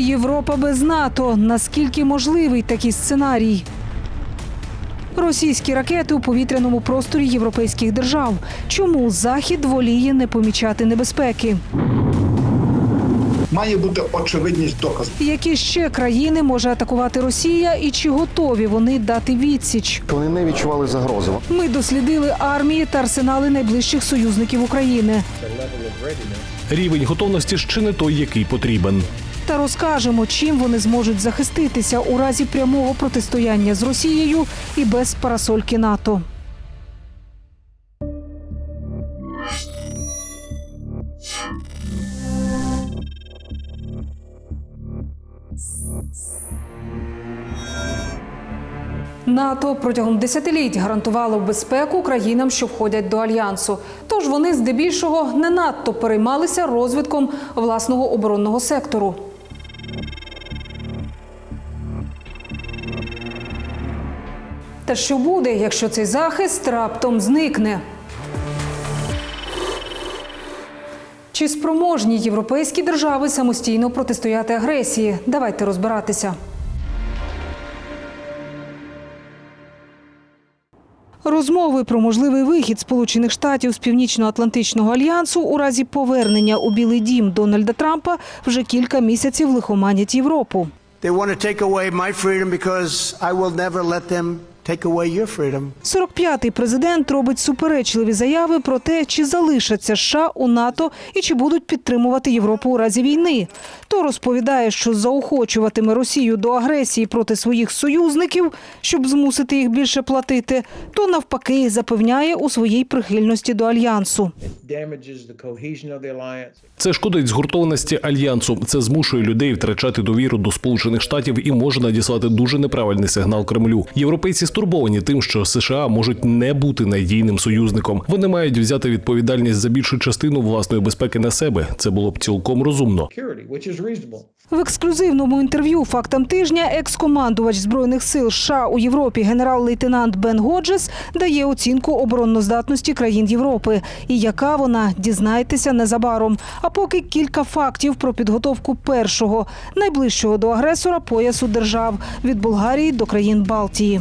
Європа без НАТО. Наскільки можливий такий сценарій? Російські ракети у повітряному просторі європейських держав. Чому захід воліє не помічати небезпеки? Має бути очевидність доказу. Які ще країни може атакувати Росія, і чи готові вони дати відсіч? Вони не відчували загрози. Ми дослідили армії та арсенали найближчих союзників України Рівень готовності ще не той, який потрібен. Та розкажемо, чим вони зможуть захиститися у разі прямого протистояння з Росією і без парасольки НАТО. НАТО протягом десятиліть гарантувало безпеку країнам, що входять до альянсу. Тож вони здебільшого не надто переймалися розвитком власного оборонного сектору. Та що буде, якщо цей захист раптом зникне? Чи спроможні європейські держави самостійно протистояти агресії? Давайте розбиратися. Розмови про можливий вихід Сполучених Штатів з Північно-Атлантичного альянсу у разі повернення у Білий Дім Дональда Трампа вже кілька місяців лихоманять Європу. They want to take away my freedom because I will never let them take away your freedom. 45-й президент робить суперечливі заяви про те, чи залишаться США у НАТО і чи будуть підтримувати Європу у разі війни. То розповідає, що заохочуватиме Росію до агресії проти своїх союзників, щоб змусити їх більше платити, то навпаки запевняє у своїй прихильності до альянсу. damages the cohesion of the alliance. Це шкодить згуртованості альянсу. Це змушує людей втрачати довіру до Сполучених Штатів і може надіслати дуже неправильний сигнал Кремлю. Європейці стурбовані тим, що США можуть не бути надійним союзником. Вони мають взяти відповідальність за більшу частину власної безпеки на себе. Це було б цілком розумно. В ексклюзивному інтерв'ю фактам тижня екс-командувач збройних сил США у Європі генерал-лейтенант Бен Годжес дає оцінку обороноздатності країн Європи. І яка вона дізнаєтеся незабаром. А поки кілька фактів про підготовку першого найближчого до агресора поясу держав від Болгарії до країн Балтії.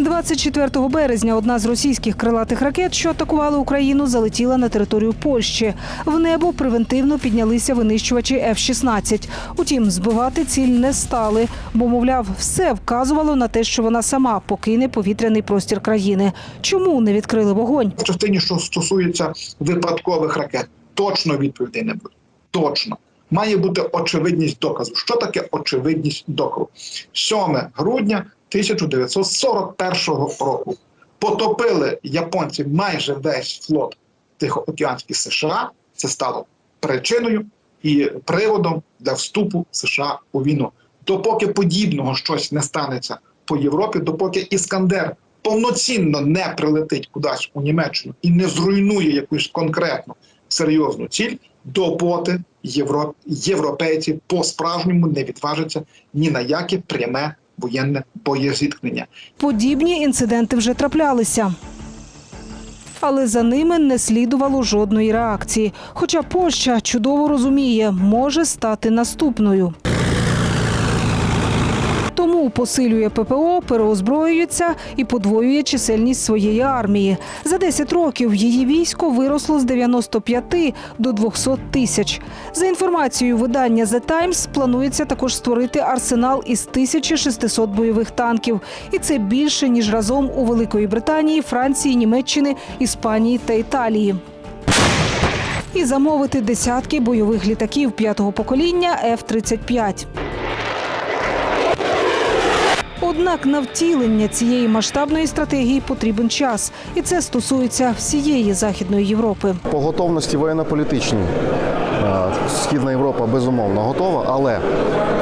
24 березня одна з російських крилатих ракет, що атакували Україну, залетіла на територію Польщі. В небо превентивно піднялися винищувачі F-16. Утім, збивати ціль не стали, бо, мовляв, все вказувало на те, що вона сама покине повітряний простір країни. Чому не відкрили вогонь? В частині, що стосується випадкових ракет, точно відповідей не буде. Точно. Має бути очевидність доказу. Що таке очевидність доказу? 7 грудня 1941 року потопили японці майже весь флот Тихоокеанський США. Це стало причиною і приводом для вступу США у війну. Допоки подібного щось не станеться по Європі, допоки Іскандер повноцінно не прилетить кудись у Німеччину і не зруйнує якусь конкретну серйозну ціль, допоти євро... європейці по-справжньому не відважаться ні на яке пряме воєнне боєзіткнення. Подібні інциденти вже траплялися. Але за ними не слідувало жодної реакції. Хоча Польща чудово розуміє, може стати наступною. Тому посилює ППО, переозброюється і подвоює чисельність своєї армії. За 10 років її військо виросло з 95 до 200 тисяч. За інформацією видання The Times, планується також створити арсенал із 1600 бойових танків. І це більше ніж разом у Великої Британії, Франції, Німеччини, Іспанії та Італії. І замовити десятки бойових літаків п'ятого покоління F-35. Однак на втілення цієї масштабної стратегії потрібен час, і це стосується всієї західної Європи. По готовності воєнно-політичній Східна Європа безумовно готова, але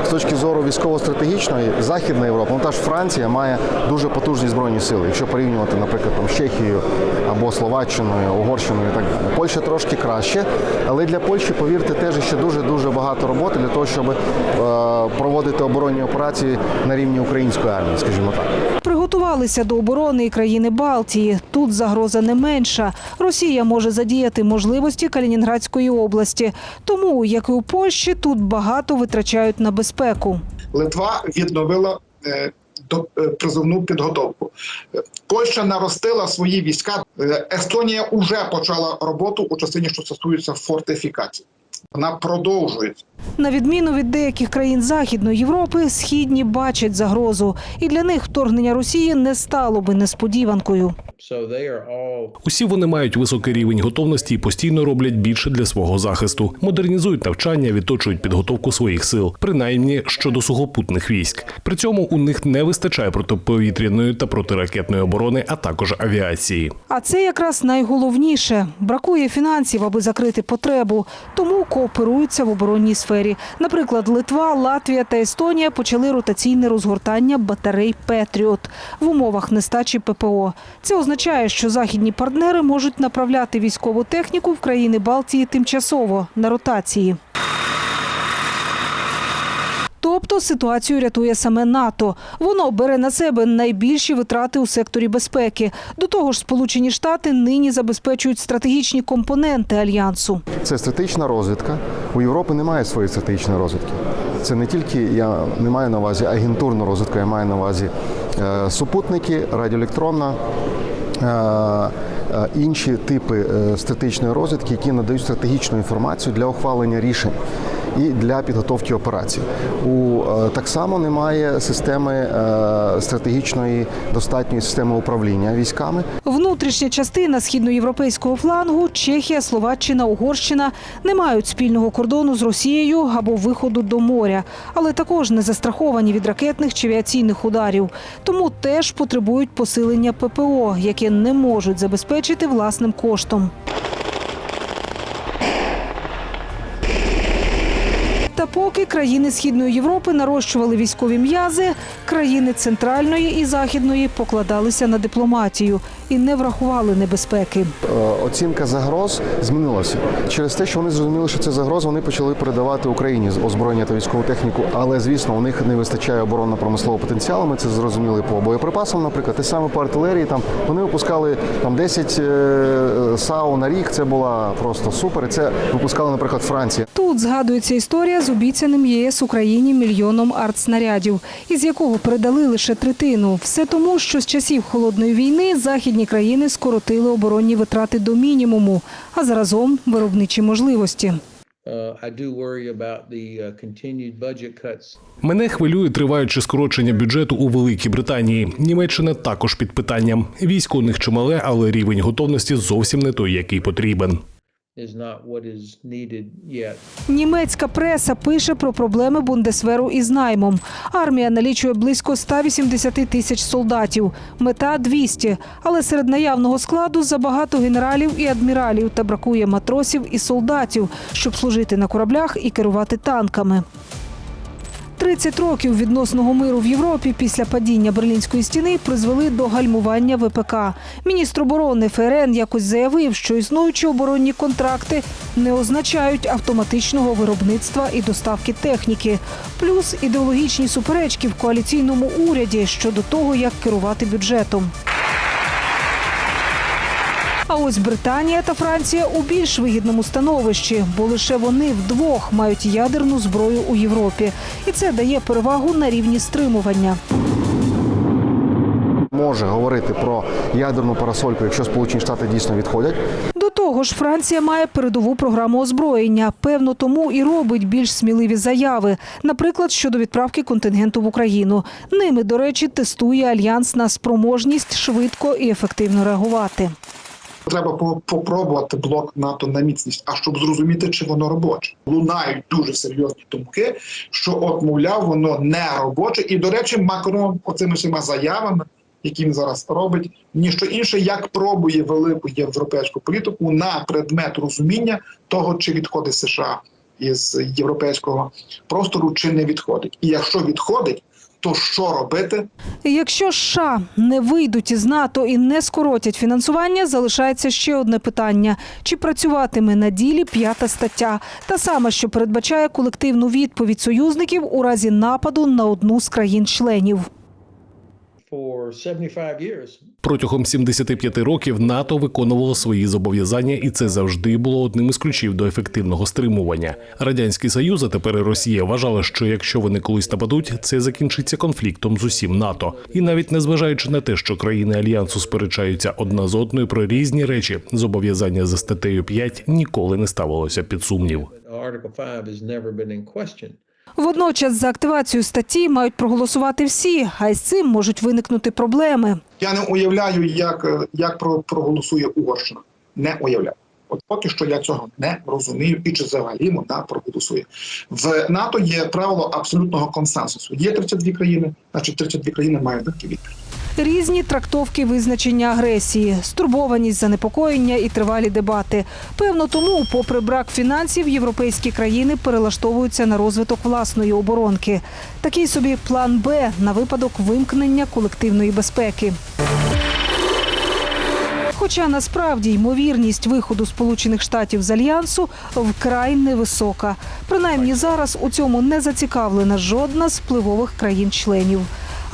з точки зору військово-стратегічної Західна Європа, ну та ж Франція має дуже потужні збройні сили. Якщо порівнювати, наприклад, там з Чехією або Словаччиною, Угорщиною і так далі. Польща трошки краще, але для Польщі, повірте, теж ще дуже дуже багато роботи для того, щоб е, проводити оборонні операції на рівні української армії, скажімо так. Приготувалися до оборони і країни Балтії. Тут загроза не менша. Росія може задіяти можливості Калінінградської області. Тому, як і у Польщі, тут багато витрачають на безпеку. Литва відновила е, е, призовну підготовку. Польща наростила свої війська. Е, Естонія вже почала роботу у частині, що стосується фортифікацій. Вона продовжується. На відміну від деяких країн Західної Європи, східні бачать загрозу, і для них вторгнення Росії не стало би несподіванкою. Усі вони мають високий рівень готовності і постійно роблять більше для свого захисту, модернізують навчання, відточують підготовку своїх сил, принаймні щодо сухопутних військ. При цьому у них не вистачає протиповітряної та протиракетної оборони, а також авіації. А це якраз найголовніше. Бракує фінансів, аби закрити потребу, тому кооперуються в оборонній сфері. Наприклад, Литва, Латвія та Естонія почали ротаційне розгортання батарей Петріот в умовах нестачі ППО. Це означає, що західні партнери можуть направляти військову техніку в країни Балтії тимчасово на ротації. Тобто ситуацію рятує саме НАТО. Воно бере на себе найбільші витрати у секторі безпеки. До того ж, Сполучені Штати нині забезпечують стратегічні компоненти альянсу. Це стратегічна розвідка. У Європи немає своєї стратегічної розвідки. Це не тільки я не маю на увазі агентурну розвідку, я маю на увазі е, супутники, радіоелектронна. е, е, Інші типи е, стратегічної розвідки, які надають стратегічну інформацію для ухвалення рішень і для підготовки операцій. У е, так само немає системи е, стратегічної достатньої системи управління військами. Внутрішня частина східноєвропейського флангу Чехія, Словаччина, Угорщина не мають спільного кордону з Росією або виходу до моря, але також не застраховані від ракетних чи авіаційних ударів. Тому теж потребують посилення ППО, яке не можуть забезпечити власним коштом. Та поки країни Східної Європи нарощували військові м'язи, країни Центральної і Західної покладалися на дипломатію і не врахували небезпеки. Е, оцінка загроз змінилася через те, що вони зрозуміли, що це загроза. Вони почали передавати Україні озброєння та військову техніку, але звісно, у них не вистачає оборонно-промислового потенціалу. Ми це зрозуміли по боєприпасам. Наприклад, те саме по артилерії. Там вони випускали там 10 е, САУ на рік. Це була просто супер. Це випускала, наприклад, Франція. Тут згадується історія з обіцяним ЄС Україні мільйоном артснарядів, із якого передали лише третину. Все тому, що з часів холодної війни західні країни скоротили оборонні витрати до мінімуму, а заразом виробничі можливості. uh, uh, Мене хвилює триваюче скорочення бюджету у Великій Британії. Німеччина також під питанням. Військо у них чимале, але рівень готовності зовсім не той, який потрібен. Is. Німецька преса пише про проблеми Бундесверу із наймом. Армія налічує близько 180 тисяч солдатів. Мета 200. Але серед наявного складу забагато генералів і адміралів та бракує матросів і солдатів, щоб служити на кораблях і керувати танками. 30 років відносного миру в Європі після падіння Берлінської стіни призвели до гальмування ВПК. Міністр оборони ФРН якось заявив, що існуючі оборонні контракти не означають автоматичного виробництва і доставки техніки, плюс ідеологічні суперечки в коаліційному уряді щодо того, як керувати бюджетом. А ось Британія та Франція у більш вигідному становищі, бо лише вони вдвох мають ядерну зброю у Європі, і це дає перевагу на рівні стримування. Може говорити про ядерну парасольку, якщо Сполучені Штати дійсно відходять. До того ж, Франція має передову програму озброєння. Певно, тому і робить більш сміливі заяви, наприклад, щодо відправки контингенту в Україну. Ними, до речі, тестує альянс на спроможність швидко і ефективно реагувати. Треба попробувати блок НАТО на міцність, а щоб зрозуміти, чи воно робоче. Лунають дуже серйозні думки, що от, мовляв, воно не робоче. І, до речі, Макрон оцими всіма заявами, які він зараз робить, ніщо інше, як пробує велику європейську політику на предмет розуміння того, чи відходить США із європейського простору, чи не відходить. І якщо відходить, то що робити? Якщо США не вийдуть із НАТО і не скоротять фінансування, залишається ще одне питання: чи працюватиме на ділі п'ята стаття, та сама, що передбачає колективну відповідь союзників у разі нападу на одну з країн-членів. For 75 years. Протягом 75 років НАТО виконувало свої зобов'язання, і це завжди було одним із ключів до ефективного стримування. Радянський Союз, а тепер і Росія вважали, що якщо вони колись нападуть, це закінчиться конфліктом з усім НАТО. І навіть незважаючи на те, що країни альянсу сперечаються одна з одною про різні речі, зобов'язання за статтею 5 ніколи не ставилося під сумнів. Article 5 has never been in question. Водночас за активацію статті мають проголосувати всі, а із цим можуть виникнути проблеми. Я не уявляю, як, як про- проголосує Угорщина. Не уявляю. От поки що я цього не розумію, і чи взагалі вона проголосує. В НАТО є правило абсолютного консенсусу. Є 32 країни, значить 32 країни мають дати відповідь. Різні трактовки визначення агресії, стурбованість, занепокоєння і тривалі дебати. Певно, тому, попри брак фінансів, європейські країни перелаштовуються на розвиток власної оборонки. Такий собі план Б на випадок вимкнення колективної безпеки. Хоча насправді ймовірність виходу Сполучених Штатів з альянсу вкрай невисока. Принаймні зараз у цьому не зацікавлена жодна з впливових країн-членів.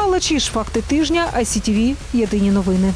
Але Чіш, факти тижня ICTV – єдині новини.